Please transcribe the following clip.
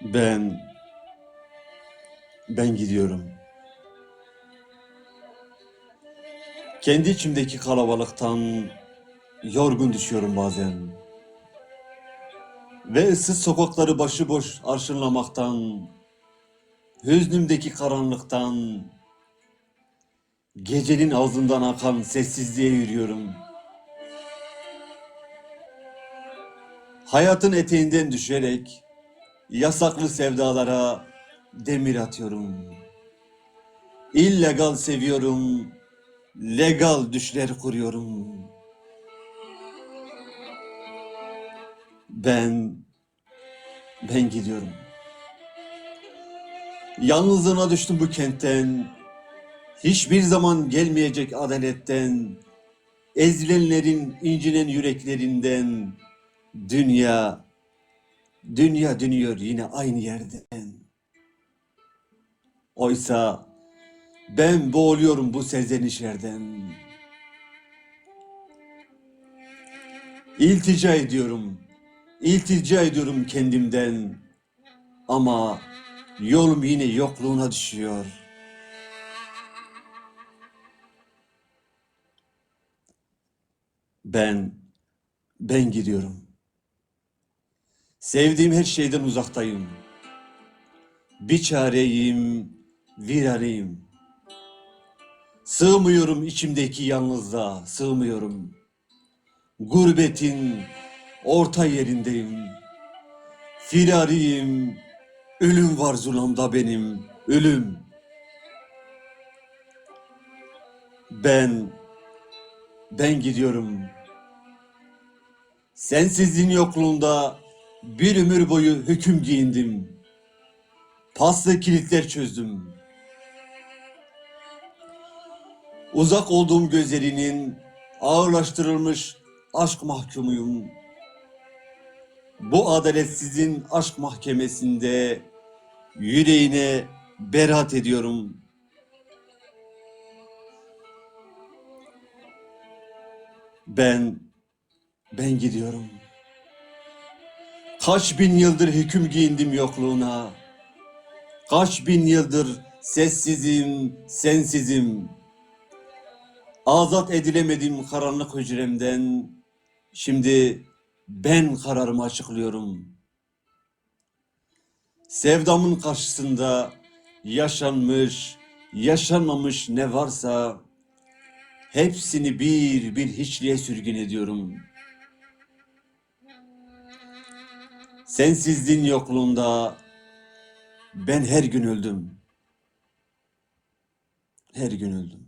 Ben ben gidiyorum. Kendi içimdeki kalabalıktan yorgun düşüyorum bazen. Ve ıssız sokakları başıboş arşınlamaktan, hüznümdeki karanlıktan, gecenin ağzından akan sessizliğe yürüyorum. Hayatın eteğinden düşerek yasaklı sevdalara demir atıyorum. İllegal seviyorum, legal düşler kuruyorum. Ben, ben gidiyorum. Yalnızlığına düştüm bu kentten. Hiçbir zaman gelmeyecek adaletten, ezilenlerin incinen yüreklerinden, dünya, dünya dönüyor yine aynı yerden. Oysa ben boğuluyorum bu serzenişlerden. İltica ediyorum, iltica ediyorum kendimden. Ama yolum yine yokluğuna düşüyor. Ben, ben gidiyorum. Sevdiğim her şeyden uzaktayım. Bir çareyim, virareyim. Sığmıyorum içimdeki yalnızlığa, sığmıyorum. Gurbetin orta yerindeyim. Firariyim, ölüm var zulamda benim, ölüm. Ben, ben gidiyorum. Sensizliğin yokluğunda bir ömür boyu hüküm giyindim. Paslı kilitler çözdüm. Uzak olduğum gözlerinin ağırlaştırılmış aşk mahkumuyum. Bu adaletsizin aşk mahkemesinde yüreğine beraat ediyorum. Ben, ben gidiyorum. Kaç bin yıldır hüküm giyindim yokluğuna. Kaç bin yıldır sessizim, sensizim. Azat edilemedim karanlık hücremden. Şimdi ben kararımı açıklıyorum. Sevdamın karşısında yaşanmış, yaşanmamış ne varsa hepsini bir bir hiçliğe sürgün ediyorum. Sensizliğin yokluğunda ben her gün öldüm. Her gün öldüm.